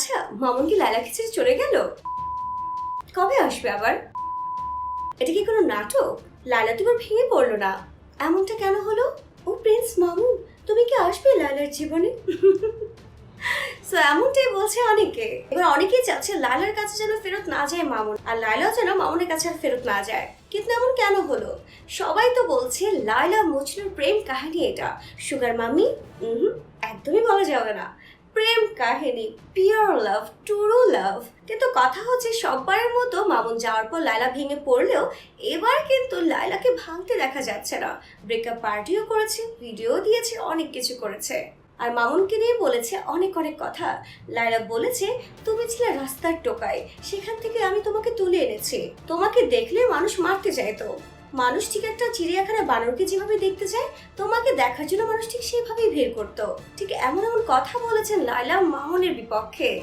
আচ্ছা মামুন কি লাইলাকে ছেড়ে চলে গেল? কবে আসবে আবার? এটা কি কোনো নাটক? লাইলা তো এবার ভেঙে পড়ল না। এমনটা কেন হলো? ও প্রিন্স মামুন, তুমি কি আসবে লাইলার জীবনে? সো এমনটাই বলছে অনেকে। এবার অনেকেই চাচ্ছে লাইলার কাছে যেন ফেরত না যায় মামুন, আর লাইলাও যেন মামুনের কাছে আর ফেরত না যায়। কিন্তু এমন কেন হলো? সবাই তো বলছে লাইলা মজনুর প্রেম কাহিনী এটা। সুগার মামি একদমই বলা যাবে না। প্রেম কাহিনী পিওর লাভ টুরু লাভ কিন্তু কথা হচ্ছে সববারের মতো মামুন যাওয়ার পর লাইলা ভেঙে পড়লেও এবার কিন্তু লাইলাকে ভাঙতে দেখা যাচ্ছে না। ব্রেকআপ পার্টিও করেছে ভিডিও দিয়েছে, অনেক কিছু করেছে। আর মামুনকে নিয়ে বলেছে অনেক অনেক কথা। লাইলা বলেছে, তুমি ছিলে রাস্তার টোকায়, সেখান থেকে আমি তোমাকে তুলে এনেছি। তোমাকে দেখলে মানুষ মারতে চাইতো। মানুষ ঠিক একটা চিড়িয়াখানা বানরকে যেভাবে দেখতে চায়, তোমাকে দেখার জন্য মানুষ ঠিক সেভাবেই ভিড় করতো। ঠিক এমন এমন কথা বলেছেন লাইলা মামুনের বিপক্ষে।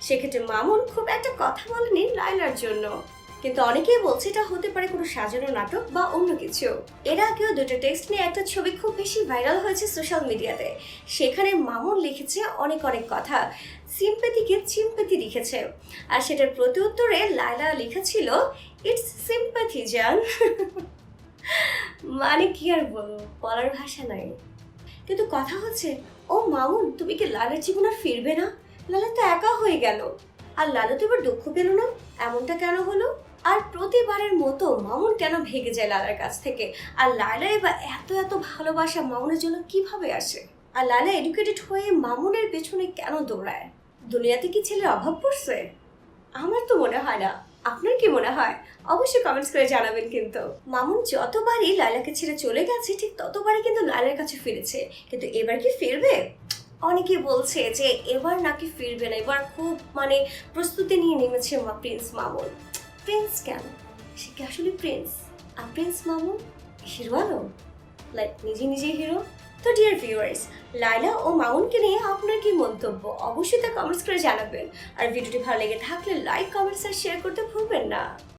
সেক্ষেত্রে মামুন খুব একটা কথা বলেনি লাইলার জন্য। কিন্তু অনেকেই বলছে এটা হতে পারে কোনো সাজানো নাটক বা অন্য কিছু। এর আগেও দুটো টেক্সট নিয়ে একটা ছবি খুব বেশি ভাইরাল হয়েছে সোশ্যাল মিডিয়াতে। সেখানে মামুন লিখেছে অনেক অনেক কথা। সিম্পেথিকে চিম্পেথি লিখেছে। আর সেটার প্রতি উত্তরে লাইলা লিখেছিল ইটস সিম্পেথি জান মানে কি আর বলব? বলার ভাষা নাই। কিন্তু কথা হচ্ছে, ও মামুন, তুমি কি লালের জীবন আর ফিরবে না? লালা তো একা হয়ে গেল। আর লালু তো এবার দুঃখ পেল না। এমনটা কেন হলো? আর প্রতিবারের মতো মামুন কেন ভেগে যায় লালার কাছ থেকে? আর লালা এবার এত এত ভালোবাসা মামুনের জন্য কীভাবে আসে? আর লালা এডুকেটেড হয়ে মামুনের পেছনে কেন দৌড়ায়? দুনিয়াতে কি ছেলের অভাব পড়ছে? আমার তো মনে হয় না। আপনার কি মনে হয়? অবশ্যই কমেন্টস করে জানাবেন কিন্তু। মামুন যতবারই লাইলাকে ছেড়ে চলে গেছে, ঠিক ততবারই কিন্তু লাইলার কাছে ফিরেছে। কিন্তু এবার কি ফিরবে? অনেকে বলছে যে এবার নাকি ফিরবে না। এবার খুব মানে প্রস্তুতি নিয়ে নেমেছে মা প্রিন্স মামুন। প্রিন্স কেন? সে কি আসলে প্রিন্স? আর প্রিন্স মামুন হিরো আলো লাইক নিজে নিজে হিরো? তো ডিয়ার ভিউয়ার্স লাইলা ও মাউনকে নিয়ে আপনার কি মন্তব্য? অবশ্যই তা কমেন্টস করে জানাবেন। আর ভিডিওটি ভালো লেগে থাকলে লাইক কমেন্টস আর শেয়ার করতে ভুলবেন না।